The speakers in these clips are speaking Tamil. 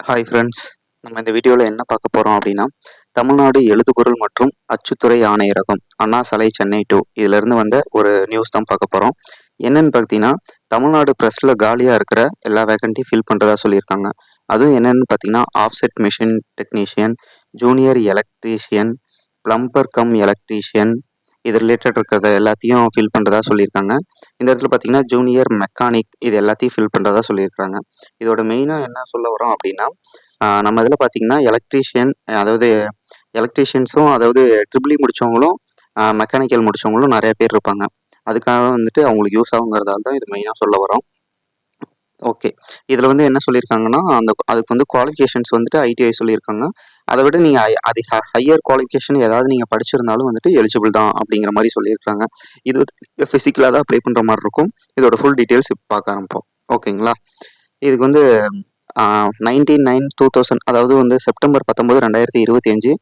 ஹாய் ஃப்ரெண்ட்ஸ் நம்ம இந்த வீடியோவில் என்ன பார்க்க போகிறோம் அப்படின்னா தமிழ்நாடு எழுதுபொருள் மற்றும் அச்சுத்துறை ஆணையரகம் அண்ணா சாலை சென்னை டூ இதிலிருந்து வந்த ஒரு நியூஸ் தான் பார்க்க போகிறோம் என்னென்னு பார்த்தீங்கன்னா தமிழ்நாடு ப்ரெஸ்ஸில் காலியாக இருக்கிற எல்லா வேகண்ட்டையும் ஃபில் பண்ணுறதா சொல்லியிருக்காங்க. அதுவும் என்னென்னு பார்த்தீங்கன்னா offset machine technician junior electrician plumber cum electrician இது ரிலேட்டட் இருக்கிறத எல்லாத்தையும் ஃபில் பண்ணுறதா சொல்லியிருக்காங்க. இந்த இடத்துல பார்த்தீங்கன்னா ஜூனியர் மெக்கானிக் இது எல்லாத்தையும் ஃபில் பண்ணுறதா சொல்லியிருக்காங்க இதோட மெயினாக என்ன சொல்ல வரோம் அப்படின்னா நம்ம இதில் பார்த்தீங்கன்னா எலக்ட்ரீஷியன் அதாவது எலக்ட்ரீஷியன்ஸும் அதாவது ட்ரிபிளி e முடித்தவங்களும் மெக்கானிக்கல் முடித்தவங்களும் நிறைய பேர் இருப்பாங்க. அதுக்காக வந்துட்டு அவங்களுக்கு யூஸ் ஆகுங்கிறதால தான் இது மெயினாக சொல்ல வரோம் ஓகே இதில் வந்து என்ன சொல்லியிருக்காங்கன்னா அந்த அதுக்கு வந்து குவாலிஃபிகேஷன்ஸ் வந்துட்டு ஐடிஐ சொல்லியிருக்காங்க. அதை விட நீங்கள் அது ஹையர் குவாலிஃபிகேஷன் ஏதாவது நீங்கள் படிச்சிருந்தாலும் வந்துட்டு எலிஜிபிள் தான் அப்படிங்கிற மாதிரி சொல்லியிருக்காங்க இது ஃபிசிக்கலாக தான் அப்ளை பண்ணுற மாதிரி இருக்கும். இதோட ஃபுல் டீட்டெயில்ஸ் இப்போ பார்க்க ஆரம்பிப்போம். ஓகேங்களா இதுக்கு வந்து நைன்டீன் நைன் டூ தௌசண்ட் அதாவது வந்து செப்டம்பர் பத்தொம்போது ரெண்டாயிரத்தி இருபத்தி அஞ்சு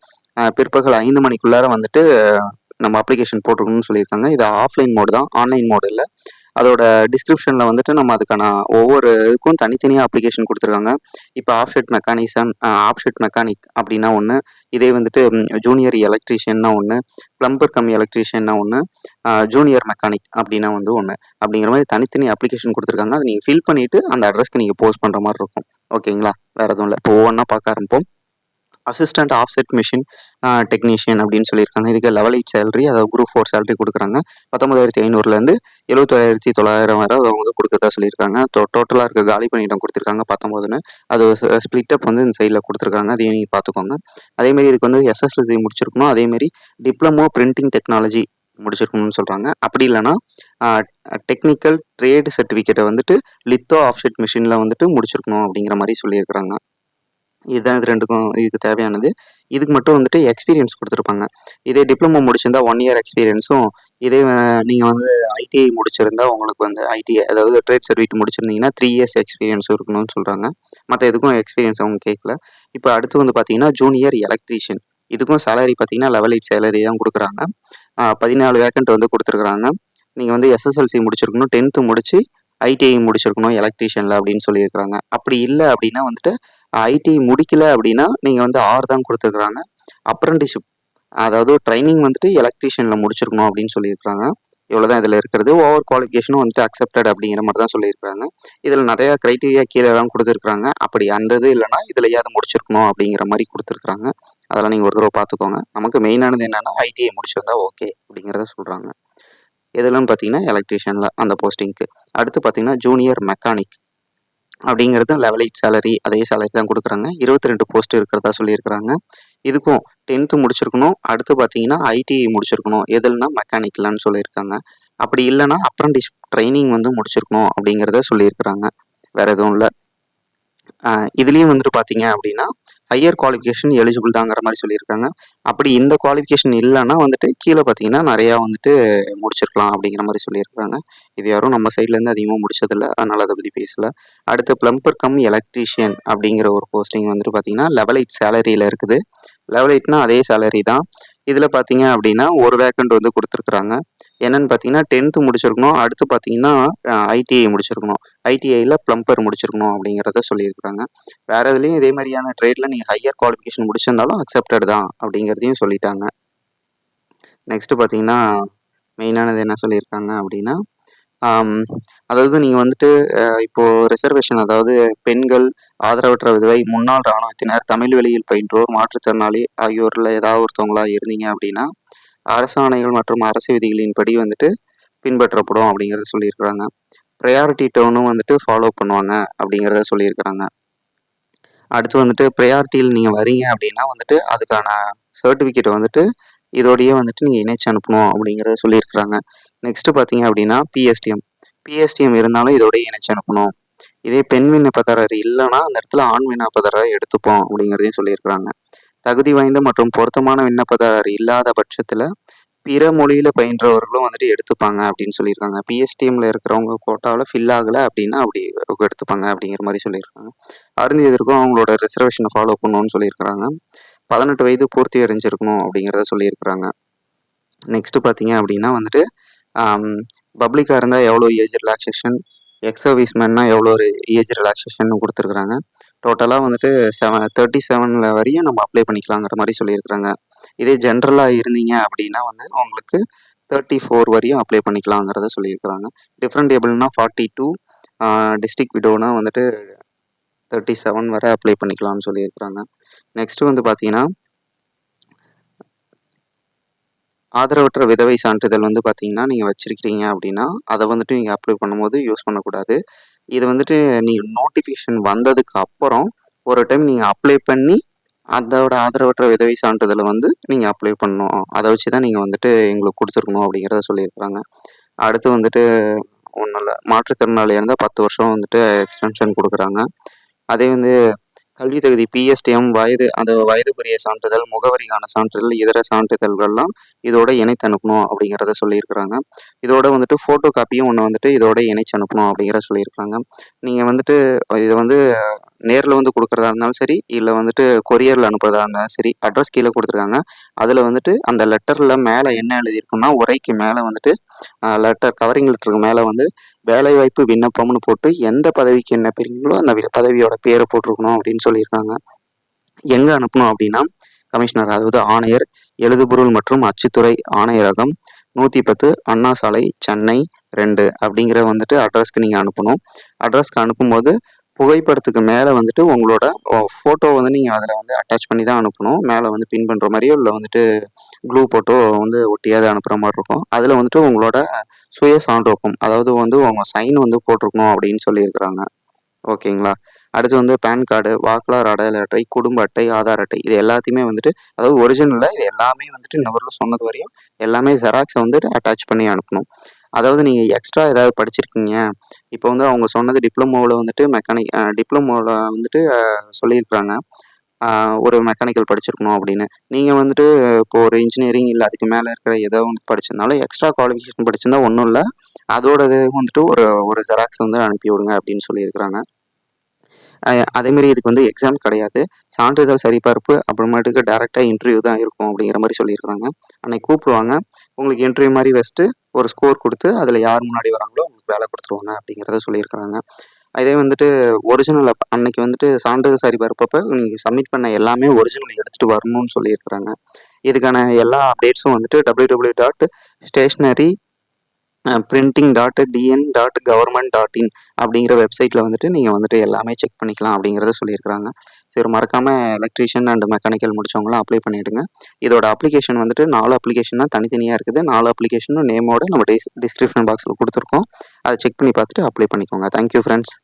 பிற்பகல் ஐந்து மணிக்குள்ளார வந்துட்டு நம்ம அப்ளிகேஷன் போட்டிருக்கணும்னு சொல்லியிருக்காங்க. இது ஆஃப்லைன் மோடு தான். ஆன்லைன் மோடு இல்லை. அதோட டிஸ்கிரிப்ஷனில் வந்துட்டு நம்ம அதுக்கான ஒவ்வொரு இதுக்கும் தனித்தனியாக அப்ளிகேஷன் கொடுத்துருக்காங்க. இப்போ ஆப்ஷெட் மெக்கானிசன் ஆப்ஷெட் மெக்கானிக் அப்படின்னா ஒன்று இதே வந்துட்டு ஜூனியர் எலக்ட்ரீஷியன்னா ஒன்று ப்ளம்பர் கம் எலக்ட்ரீஷியன்னா ஒன்று ஜூனியர் மெக்கானிக் அப்படின்னா வந்து ஒன்று அப்படிங்கிற மாதிரி தனித்தனி அப்ளிகேஷன் கொடுத்துருக்காங்க. அதை நீங்கள் ஃபில் பண்ணிவிட்டு அந்த அட்ரஸ்க்கு நீங்கள் போஸ்ட் பண்ணுற மாதிரி இருக்கும். ஓகேங்களா வேறு எதுவும் இல்லை. இப்போ ஒவ்வொன்றா பார்க்க ஆரம்பிப்போம். அசிஸ்டன்ட் ஆஃப்செட் மிஷின் டெக்னீஷியன் அப்படின்னு சொல்லியிருக்காங்க. இதுக்கு லெவல் எயிட் சேலரி அதாவது குரூப் ஃபோர் சேலரி கொடுக்குறாங்க. பத்தொம்பதாயிரத்தி ஐநூறுலேருந்து எழுபத்தொள்ளாயிரத்தி தொள்ளாயிரம் வரை அவங்க வந்து கொடுக்குறதா சொல்லியிருக்காங்க. டோட்டலாக இருக்க காலி பண்ணிடம் கொடுத்துருக்காங்க பத்தொம்போதுன்னு அது ஸ்பிளிட்டப் வந்து இந்த சைடில் கொடுத்துருக்காங்க. அதையும் நீங்கள் பார்த்துக்கோங்க. அதேமாரி இதுக்கு வந்து எஸ்எஸ்எல்சி முடிச்சிருக்கணும். அதேமாரி டிப்ளமோ பிரிண்டிங் டெக்னாலஜி முடிச்சிருக்கணும்னு சொல்கிறாங்க அப்படி இல்லைன்னா டெக்னிக்கல் ட்ரேட் சர்டிஃபிகேட்டை வந்துட்டு லித்தோ ஆஃப்செட் மிஷினில் வந்துட்டு முடிச்சிருக்கணும் அப்படிங்கிற மாதிரி சொல்லியிருக்கிறாங்க. இதுதான் இது ரெண்டுக்கும் இதுக்கு தேவையானது. இதுக்கு மட்டும் வந்துட்டு எக்ஸ்பீரியன்ஸ் கொடுத்துருப்பாங்க. இதே டிப்ளமோ முடிச்சிருந்தா ஒன் இயர் எக்ஸ்பீரியன்ஸும் இதே நீங்கள் வந்து ஐடிஐ முடிச்சிருந்தா உங்களுக்கு வந்து ஐடிஐ அதாவது ட்ரேட் சர்டிஃபிகேட் முடிச்சிருந்தீங்கன்னா த்ரீ இயர்ஸ் எக்ஸ்பீரியன்ஸ் இருக்கணும்னு சொல்கிறாங்க மற்ற எதுக்கும் எக்ஸ்பீரியன்ஸ் அவங்க கேட்கல இப்போ அடுத்து வந்து பார்த்தீங்கன்னா ஜூனியர் எலக்ட்ரீஷியன் இதுக்கும் சேலரி பார்த்தீங்கன்னா லெவல் எயிட் சேலரி தான் கொடுக்குறாங்க. பதினாலு வேக்கண்ட் வந்து கொடுத்துருக்குறாங்க. நீங்கள் வந்து எஸ்எஸ்எல்சி முடிச்சிருக்கணும் டென்த்து முடித்து ஐடிஐ முடிச்சிருக்கணும் எலக்ட்ரீஷியனில் அப்படின்னு சொல்லியிருக்கிறாங்க. அப்படி இல்லை அப்படின்னா வந்துட்டு ஐடி முடிக்கல அப்படின்னா நீங்கள் வந்து ஆறு தான் கொடுத்துருக்குறாங்க. அப்ரண்டிஷிப் அதாவது ட்ரைனிங் வந்துட்டு எலக்ட்ரீஷியனில் முடிச்சிருக்கணும் அப்படின்னு சொல்லியிருக்காங்க இவ்வளோ தான் இதில் இருக்கிறது. ஓவர் குவாலிஃபிகேஷனும் வந்துட்டு அக்செப்டட் அப்படிங்கிற மாதிரி தான் சொல்லியிருக்காங்க இதில் நிறையா க்ரைட்டீரியா கீழேலாம் கொடுத்துருக்குறாங்க. அப்படி அந்த இது இல்லைனா இதில் ஏதாவது முடிச்சிருக்கணும் அப்படிங்கிற மாதிரி கொடுத்துருக்குறாங்க. அதெல்லாம் நீங்கள் ஒரு தடவை பார்த்துக்கோங்க. நமக்கு மெயினானது என்னென்னா ஐடிஐ முடிச்சிருந்தா ஓகே அப்படிங்கிறத சொல்கிறாங்க இதெல்லாம் பார்த்தீங்கன்னா எலக்ட்ரீஷியனில் அந்த போஸ்டிங்க்கு அடுத்து பார்த்தீங்கன்னா ஜூனியர் மெக்கானிக் அப்படிங்கிறது லெவல் எயிட் சேலரி அதே சேலரி தான் கொடுக்குறாங்க. இருபத்தி ரெண்டு போஸ்ட் இருக்கிறதா சொல்லியிருக்கிறாங்க. இதுக்கும் டென்த்து முடிச்சிருக்கணும். அடுத்து பார்த்தீங்கன்னா ஐடிஐ முடிச்சிருக்கணும். எதுலனா மெக்கானிக்கலான்னு சொல்லியிருக்காங்க. அப்படி இல்லைன்னா அப்ரண்டிஸ் ட்ரைனிங் வந்து முடிச்சிருக்கணும் அப்படிங்கிறத சொல்லியிருக்கிறாங்க. வேறு எதுவும் இல்லை. இதுலேயும் வந்துட்டு பார்த்தீங்க அப்படின்னா ஹையர் குவாலிஃபிகேஷன் எலிஜிபிள் தாங்கிற மாதிரி சொல்லியிருக்காங்க. அப்படி இந்த குவாலிஃபிகேஷன் இல்லைன்னா வந்துட்டு கீழே பார்த்தீங்கன்னா நிறையா வந்துட்டு முடிச்சிருக்கலாம் அப்படிங்கிற மாதிரி சொல்லியிருக்காங்க. இது யாரும் நம்ம சைட்லேருந்து அதிகமாக முடிச்சதில்ல. அதனால் அதை பற்றி பேசல. அடுத்து ப்ளம்பர் கம் எலக்ட்ரீஷியன் அப்படிங்கிற ஒரு போஸ்டிங் வந்துட்டு பார்த்தீங்கன்னா லெவல் எயிட் சேலரியில் இருக்குது. லெவல் எயிட்னா அதே சேலரி தான். இதில் பார்த்தீங்க அப்படின்னா ஒரு வேக்கண்ட் வந்து கொடுத்துருக்குறாங்க. என்னென்னு பார்த்தீங்கன்னா டென்த்து முடிச்சிருக்கணும். அடுத்து பார்த்தீங்கன்னா ஐடிஐ முடிச்சிருக்கணும். ஐடிஐயில் ப்ளம்பர் முடிச்சிருக்கணும் அப்படிங்கிறத சொல்லியிருக்கிறாங்க. வேறு இதுலேயும் இதே மாதிரியான ட்ரேடில் நீங்கள் ஹையர் குவாலிஃபிகேஷன் முடிச்சிருந்தாலும் அக்செப்டட் தான் அப்படிங்கிறதையும் சொல்லிட்டாங்க. நெக்ஸ்ட்டு பார்த்தீங்கன்னா மெயினானது என்ன சொல்லியிருக்காங்க அப்படின்னா அதாவது நீங்கள் வந்துட்டு இப்போது ரிசர்வேஷன் அதாவது பெண்கள் ஆதரவற்ற விதவை முன்னாள் இராணுவத்தினர் தமிழ் வெளியில் பயின்றோர் மாற்றுத்திறனாளி ஆகியோரில் ஏதாவது ஒருத்தவங்களா இருந்தீங்க அப்படின்னா அரசாணைகள் மற்றும் அரசு விதிகளின்படி வந்துட்டு பின்பற்றப்படும் அப்படிங்கிறத சொல்லியிருக்கிறாங்க. ப்ரையாரிட்டி டோனும் வந்துட்டு ஃபாலோ பண்ணுவாங்க அப்படிங்கிறத சொல்லியிருக்கிறாங்க. அடுத்து வந்துட்டு ப்ரையாரிட்டியில் நீங்கள் வரீங்க அப்படின்னா வந்துட்டு அதுக்கான சர்டிஃபிகேட் வந்துட்டு இதோடையே வந்துட்டு நீங்கள் இணைச்சு அனுப்பணும் அப்படிங்கிறத சொல்லியிருக்கிறாங்க. நெக்ஸ்ட்டு பார்த்தீங்க அப்படின்னா பிஎஸ்டிஎம் பிஎஸ்டிஎம் இருந்தாலும் இதோடய இணைச்சு அனுப்பணும். இதே பெண் விண்ணப்பதாரர் இல்லைன்னா அந்த இடத்துல ஆண் விண்ணப்பதாரரை எடுத்துப்போம் அப்படிங்கிறதையும் சொல்லியிருக்கிறாங்க. தகுதி வாய்ந்த மற்றும் பொருத்தமான விண்ணப்பதாரர் இல்லாத பட்சத்தில் பிற மொழியில் பயின்றவர்களும் வந்துட்டு எடுத்துப்பாங்க அப்படின்னு சொல்லியிருக்காங்க. பிஎஸ்டிஎம்ல இருக்கிறவங்க கோட்டாவில் ஃபில் ஆகலை அப்படின்னா அப்படி எடுத்துப்பாங்க அப்படிங்கிற மாதிரி சொல்லியிருக்காங்க. அருந்தியதற்கும் அவங்களோட ரிசர்வேஷனை ஃபாலோ பண்ணணும்னு சொல்லியிருக்கிறாங்க. பதினெட்டு வயது பூர்த்தி அடைஞ்சிருக்கணும் அப்படிங்கிறத சொல்லியிருக்கிறாங்க. நெக்ஸ்ட்டு பார்த்தீங்க அப்படின்னா வந்துட்டு பப்ளிக்காக இருந்தால் எவ்வளோ ஏஜ் ரிலாக்ஸேஷன் எக்ஸ் சர்வீஸ் மேன்னா எவ்வளோ ஒரு ஏஜ் ரிலாக்ஸேஷன் கொடுத்துருக்குறாங்க. டோட்டலாக வந்துட்டு செவன் தேர்ட்டி செவனில் வரையும் நம்ம அப்ளை பண்ணிக்கலாங்கிற மாதிரி சொல்லியிருக்கிறாங்க. இதே ஜென்ரலாக இருந்தீங்க அப்படின்னா வந்து உங்களுக்கு தேர்ட்டி ஃபோர் வரையும் அப்ளை பண்ணிக்கலாங்கிறத சொல்லியிருக்கிறாங்க. டிஃப்ரெண்ட் டேபிள்னா ஃபார்ட்டி டூ டிஸ்ட்ரிக்ட் விடோனா வந்துட்டு தேர்ட்டி செவன் வரை அப்ளை பண்ணிக்கலாம்னு சொல்லியிருக்கிறாங்க. நெக்ஸ்ட்டு வந்து பார்த்தீங்கன்னா ஆதரவற்ற விதவை சான்றிதழ் வந்து பார்த்தீங்கன்னா நீங்கள் வச்சுருக்கிறீங்க அப்படின்னா அதை வந்துட்டு நீங்கள் அப்ளை பண்ணும்போது யூஸ் பண்ணக்கூடாது. இது வந்துட்டு நீங்கள் நோட்டிஃபிகேஷன் வந்ததுக்கு அப்புறம் ஒரு டைம் நீங்கள் அப்ளை பண்ணி அதோட ஆதரவற்ற விதவை சான்றிதழை வந்து நீங்கள் அப்ளை பண்ணணும். அதை வச்சு தான் நீங்கள் வந்துட்டு எங்களுக்கு கொடுத்துருக்கணும் அப்படிங்கிறத சொல்லியிருக்கிறாங்க. அடுத்து வந்துட்டு ஒன்றும் இல்லை. மாற்றுத்திறனாளியாக இருந்தால் பத்து வருஷம் வந்துட்டு எக்ஸ்டென்ஷன் கொடுக்குறாங்க. அதே வந்து கல்வி தகுதி பிஎஸ்டிஎம் வயது அந்த வயதுக்குரிய சான்றிதழ் முகவரிக்கான சான்றிதழ் இதர சான்றிதழ்கள்லாம் இதோட இணைத்து அனுப்பணும் அப்படிங்கிறத சொல்லியிருக்கிறாங்க. இதோட வந்துட்டு ஃபோட்டோ காப்பியும் ஒன்று வந்துட்டு இதோட இணைச்சு அனுப்பணும் அப்படிங்கிற சொல்லியிருக்கிறாங்க. நீங்கள் வந்துட்டு இதை வந்து நேரில் வந்து கொடுக்குறதா இருந்தாலும் சரி இல்லை வந்துட்டு கொரியரில் அனுப்புறதா இருந்தாலும் சரி அட்ரஸ் கீழே கொடுத்துருக்காங்க. அதில் வந்துட்டு அந்த லெட்டரில் மேலே என்ன எழுதியிருக்குன்னா உரைக்கு மேலே வந்துட்டு லெட்டர் கவரிங் லெட்டருக்கு மேலே வந்து வேலைவாய்ப்பு விண்ணப்பம்னு போட்டு எந்த பதவிக்கு என்ன பெறீங்களோ அந்த பதவியோட பேரை போட்டிருக்கணும் அப்படின்னு சொல்லியிருக்காங்க. எங்கே அனுப்பணும் அப்படின்னா கமிஷனர் அதாவது ஆணையர் எழுதுபொருள் மற்றும் அச்சுத்துறை ஆணையரகம் நூற்றி பத்து அண்ணா சாலை சென்னை ரெண்டு அப்படிங்கிற வந்துட்டு அட்ரஸ்க்கு நீங்கள் அனுப்பணும். அட்ரஸ்க்கு அனுப்பும்போது புகைப்படத்துக்கு மேலே வந்துட்டு உங்களோட ஃபோட்டோ வந்து நீங்கள் அதில் வந்து அட்டாச் பண்ணி தான் அனுப்பணும். மேலே வந்து பின் பண்ணுற மாதிரியோ இல்லை வந்துட்டு க்ளூ போட்டோ வந்து ஒட்டியாவது அனுப்புகிற மாதிரி இருக்கும். அதில் வந்துட்டு உங்களோட சுய சான்றோக்கம் அதாவது வந்து உங்கள் சைன் வந்து போட்டிருக்கணும் அப்படின்னு சொல்லியிருக்கிறாங்க. ஓகேங்களா? அடுத்து வந்து பேன் கார்டு வாக்காளர் அடையாள அட்டை குடும்ப அட்டை ஆதார் அட்டை இது எல்லாத்தையுமே வந்துட்டு அதாவது ஒரிஜினலில் இது எல்லாமே வந்துட்டு நபரில் சொன்னது வரையும் எல்லாமே ஜெராக்ஸை வந்துட்டு அட்டாச் பண்ணி அனுப்பணும். அதாவது நீங்கள் எக்ஸ்ட்ரா ஏதாவது படிச்சிருக்கீங்க. இப்போ வந்து அவங்க சொன்னது டிப்ளமோவில் வந்துட்டு மெக்கானிக் டிப்ளமோவில் வந்துட்டு சொல்லியிருக்கிறாங்க. ஒரு மெக்கானிக்கல் படிச்சிருக்கணும் அப்படின்னு. நீங்கள் வந்துட்டு இப்போ ஒரு இன்ஜினியரிங் இல்லை அதுக்கு மேலே இருக்கிற ஏதோ ஒன்று படிச்சிருந்தாலும் எக்ஸ்ட்ரா குவாலிஃபிகேஷன் படிச்சிருந்தா ஒன்றும் இல்லை. அதோடது வந்துட்டு ஒரு ஒரு ஜெராக்ஸ் வந்து அனுப்பி விடுங்க அப்படின்னு சொல்லியிருக்கிறாங்க. அதேமாரி இதுக்கு வந்து எக்ஸாம் கிடையாது. சான்றிதழ் சரிபார்ப்பு அப்புறமேட்டுக்கு டேரெக்டாக இன்டர்வியூ தான் இருக்கும் அப்படிங்கிற மாதிரி சொல்லியிருக்காங்க அன்னைக்கு கூப்பிடுவாங்க. உங்களுக்கு இன்டர்வியூ மாதிரி வச்சுட்டு ஒரு ஸ்கோர் கொடுத்து அதில் யார் முன்னாடி வராங்களோ அவங்களுக்கு வேலை கொடுத்துருவாங்க அப்படிங்கிறத சொல்லியிருக்கிறாங்க. அதே வந்துட்டு ஒரிஜினல் அன்னைக்கு வந்துட்டு சான்றிதழ் சரிபார்ப்பப்போ நீங்கள் சப்மிட் பண்ண எல்லாமே ஒரிஜினல் எடுத்துகிட்டு வரணும்னு சொல்லியிருக்கிறாங்க. இதுக்கான எல்லா அப்டேட்ஸும் வந்துட்டு W W dot stationery printing dot TN dot government dot in அப்படிங்கிற வெப்சைட்டில் வந்துட்டு நீங்கள் வந்துட்டு எல்லாமே செக் பண்ணிக்கலாம் அப்படிங்கிறத சொல்லியிருக்கிறாங்க. சரி மறக்காமல் எலக்ட்ரீஷியன் அண்ட் மெக்கானிக்கல் முடிச்சவங்களாம் அப்ளை பண்ணிவிடுங்க இதோட அப்ளிகேஷன் வந்துட்டு நாலு அப்ளிகேஷனாக தனித்தனியாக இருக்குது. நாலு அப்ளிகேஷனும் நேமோட நம்ம டிஸ் டிஸ்கிரிப்ஷன் பாக்ஸில் கொடுத்துருக்கோம். அதை செக் பண்ணி பார்த்துட்டு அப்ளை பண்ணிக்கோங்க. Thank you friends